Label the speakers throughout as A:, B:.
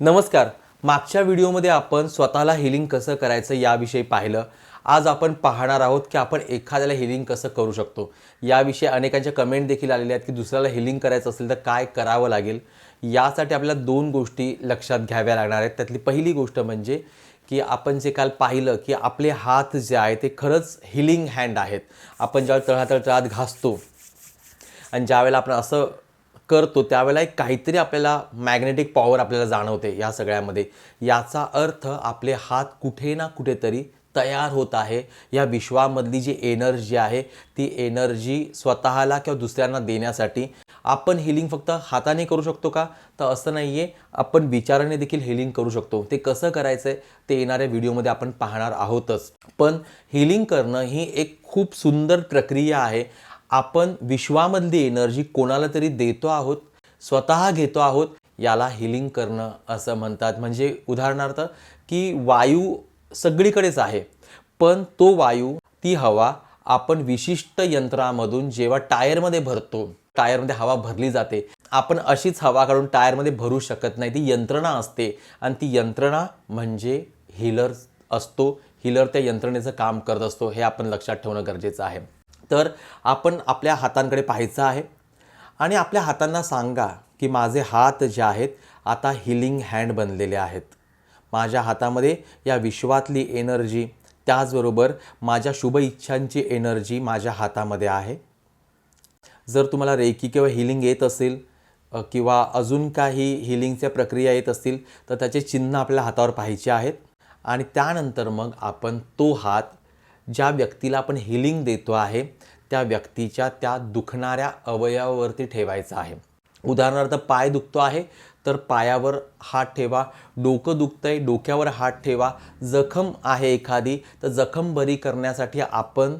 A: नमस्कार. मागच्या व्हिडिओमध्ये आपण स्वतःला हिलिंग कसं करायचं याविषयी पाहिलं. आज आपण पाहणार आहोत की आपण एखाद्याला हिलिंग कसं करू शकतो. याविषयी अनेकांच्या कमेंट देखील आलेल्या आहेत की दुसऱ्याला हिलिंग करायचं असेल तर काय करावं लागेल. यासाठी आपल्याला दोन गोष्टी लक्षात घ्याव्या लागणार आहेत. त्यातली पहिली गोष्ट म्हणजे की आपण जे काल पाहिलं की आपले हात जे आहे ते खरंच हिलिंग हँड आहेत. आपण ज्यावेळेला तळातळ तळात घासतो आणि ज्यावेळेला आपण असं करतो त्यावेळेला एक काहीतरी आपल्याला मॅग्नेटिक पॉवर आपल्याला जाणवते या सगळ्यामध्ये. याचा अर्थ आपले हात कुठे ना कुठेतरी तयार होत आहे. या विश्वामधली जी एनर्जी आहे ती एनर्जी स्वतःला किंवा दुसऱ्यांना देण्यासाठी आपण हिलिंग फक्त हाताने करू शकतो का? तर असं नाही आहे आपण विचाराने देखील हिलिंग करू शकतो. ते कसं करायचं आहे ते येणाऱ्या व्हिडिओमध्ये आपण पाहणार आहोतच. पण हिलिंग करणं ही एक खूप सुंदर प्रक्रिया आहे. आपण विश्वामधली एनर्जी कोणाला तरी देतो आहोत स्वतः घेतो आहोत याला हिलिंग करणं असं म्हणतात. म्हणजे उदाहरणार्थ की वायू सगळीकडेच आहे पण तो वायू ती हवा आपण विशिष्ट यंत्रामधून जेव्हा टायरमध्ये भरतो टायरमध्ये हवा भरली जाते आपण अशीच हवा काढून टायरमध्ये भरू शकत नाही. ती यंत्रणा असते आणि ती यंत्रणा म्हणजे हिलर असतो. हिलर त्या यंत्रणेचं काम करत असतो हे आपण लक्षात ठेवणं गरजेचं आहे. तर आपण आपल्या हातांकडे पाहायचं आहे. आणि आपल्या हातांना सांगा की माझे हात जे आहेत आता हिलिंग हँड बनलेले आहेत. माझ्या हातामध्ये या विश्वातली एनर्जी त्याचबरोबर माझ्या शुभ इच्छांची एनर्जी माझ्या हातामध्ये आहे. जर तुम्हाला रेकी किंवा हिलिंग येत असेल किंवा अजून काही हिलिंगच्या प्रक्रिया येत असतील तर त्याचे चिन्ह आपल्या हातावर पाहायचे आहेत. आणि त्यानंतर मग आपण तो हात ज्या व्यक्तीला आपण हिलिंग देतो आहे त्या व्यक्तीच्या त्या दुखणाऱ्या अवयवावरती ठेवायचा आहे. उदाहरणार्थ पाय दुखतो आहे तर पायावर हात ठेवा डोकं दुखतं आहे डोक्यावर हात ठेवा. जखम आहे एखादी तर जखम बरी करण्यासाठी आपण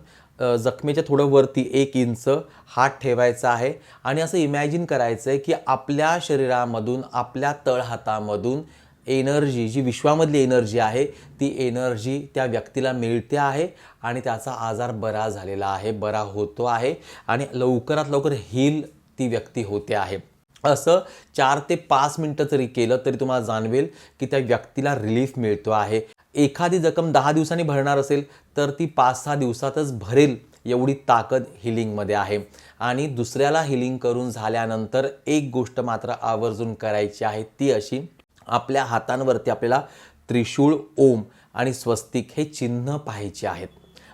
A: जखमेच्या थोडं वरती एक इंच हात ठेवायचा आहे. आणि असं इमॅजिन करायचं आहे की आपल्या शरीरामधून आपल्या तळहातामधून एनर्जी जी विश्वामधली एनर्जी आहे ती एनर्जी त्या व्यक्तीला मिळते आहे आणि त्याचा आजार बरा झालेला आहे बरा होतो आहे आणि लवकरात लवकर हील ती व्यक्ती होते आहे. असं चार ते पाच मिनटं जरी केलं तरी तुम्हाला जाणवेल की त्या व्यक्तीला रिलीफ मिळतो आहे. एखादी जखम दहा दिवसांनी भरणार असेल तर ती पाच सहा दिवसातच भरेल एवढी ताकद हिलिंगमध्ये आहे. आणि दुसऱ्याला हिलिंग करून झाल्यानंतर एक गोष्ट मात्र आवर्जून करायची आहे ती अशी आपल्या हातांवरती आपल्याला त्रिशूळ ओम आणि स्वस्तिक हे चिन्ह पाहायचे आहेत.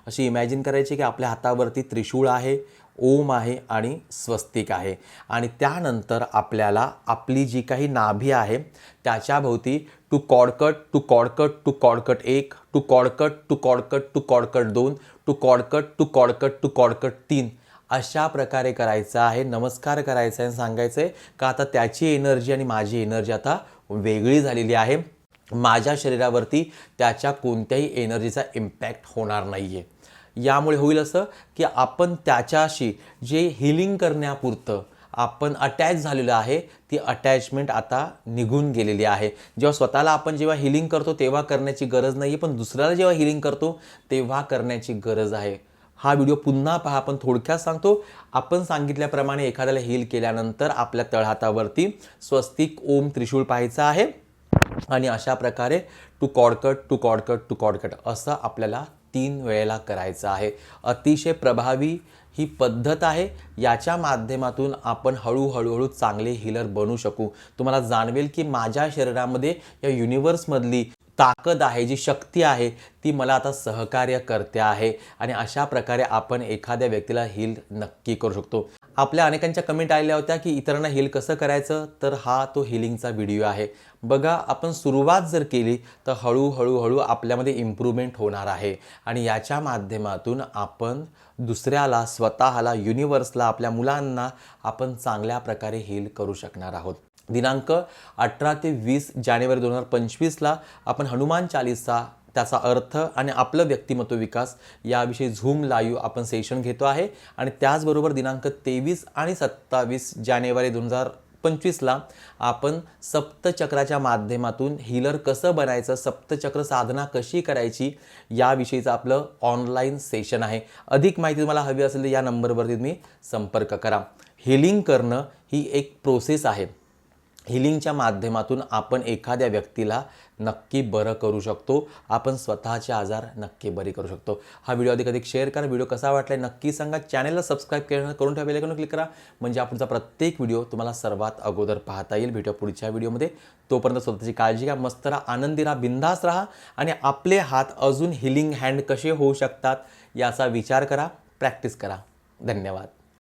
A: अशी इमॅजिन करायची की आपल्या हातावरती त्रिशूळ आहे ओम आहे आणि स्वस्तिक आहे. आणि त्यानंतर आपल्याला आपली जी काही नाभी आहे त्याच्याभोवती टू कॉडकट टू कॉडकट टू कॉडकट एक टू कॉडकट टू कॉडकट टू कॉडकट दोन टू कॉडकट टू कॉडकट टू कॉडकट तीन अशा प्रकारे करायचं आहे नमस्कार करायचा आहे सांगायचं आहे का आता त्याची एनर्जी आणि माझी एनर्जी आता वेगळी झालेली आहे. माझ्या शरीरावरती त्याच्या कोणत्याही एनर्जीचा इम्पॅक्ट होणार नाही आहे यामुळे होईल असं की आपण त्याच्याशी जे हिलिंग करण्यापुरतं आपण अटॅच झालेलं आहे ती अटॅचमेंट आता निघून गेलेली आहे. जेव्हा स्वतःला आपण जेव्हा हिलिंग करतो तेव्हा करण्याची गरज नाही आहे पण दुसऱ्याला जेव्हा हिलिंग करतो तेव्हा करण्याची गरज आहे. हा व्हिडिओ पुन्हा पहा. आपण थोडक्यात सांगतो आपण सांगितल्याप्रमाणे एखाद्याला हील केल्यानंतर आपल्या तळहातावरती स्वस्तिक ओम त्रिशूळ पाहायचं आहे. आणि अशा प्रकारे टू कॉडकट टू कॉडकट टू कॉडकट असं आपल्याला तीन वेळेला करायचं आहे. अतिशय प्रभावी ही पद्धत आहे. याच्या माध्यमातून आपण हळूहळूहळू चांगले हिलर बनू शकू. तुम्हाला जाणवेल की माझ्या शरीरामध्ये या युनिवर्समधली ताकद आहे जी शक्ती आहे ती मला आता सहकार्य करते आहे. आणि अशा प्रकारे आपण एखाद्या व्यक्तीला हील नक्की करू शकतो. आपल्या अनेकांच्या कमेंट आलेल्या होत्या की इतरांना हील कसं करायचं? तर हा तो हिलिंगचा व्हिडिओ आहे. बघा आपण सुरुवात जर केली तर हळूहळू हळू आपल्यामध्ये इम्प्रूव्हमेंट होणार आहे. आणि याच्या माध्यमातून आपण दुसऱ्याला स्वतःला युनिवर्सला आपल्या मुलांना आपण चांगल्या प्रकारे हील करू शकणार आहोत. दिनांक अठरा ते वीस जानेवारी दोन हजार पंचवीसला आपण हनुमान चालीसा त्याचा अर्थ आणि आपलं व्यक्तिमत्व विकास याविषयी झूम लाईव्ह आपण सेशन घेतो आहे. आणि त्याचबरोबर दिनांक तेवीस आणि सत्तावीस जानेवारी दोन हजार पंचवीसला आपण सप्तचक्राच्या माध्यमातून हिलर कसं बनायचं सप्तचक्र साधना कशी करायची याविषयीचं आपलं ऑनलाईन सेशन आहे. अधिक माहिती तुम्हाला हवी असेल तर या नंबरवरती तुम्ही संपर्क करा. हिलिंग करणं ही एक प्रोसेस आहे. हिलिंगच्या माध्यमातून आपण एखाद्या व्यक्तीला नक्की बरं करू शकतो. आपण स्वतःचे आजार नक्की बरी करू शकतो. हा व्हिडिओ अधिक अधिक शेअर करा. व्हिडिओ कसा वाटला नक्की सांगा. चॅनलला सबस्क्राईब करणं करून ठेवा बेलायकॉन क्लिक करा. म्हणजे आपणचा प्रत्येक व्हिडिओ तुम्हाला सर्वात अगोदर पाहता येईल भेटूया पुढच्या व्हिडिओमध्ये. तोपर्यंत स्वतःची काळजी घ्या. मस्त राहा. आनंदी राहा. बिंदास राहा. आणि आपले हात अजून हिलिंग हँड कसे होऊ शकतात याचा विचार करा. प्रॅक्टिस करा. धन्यवाद.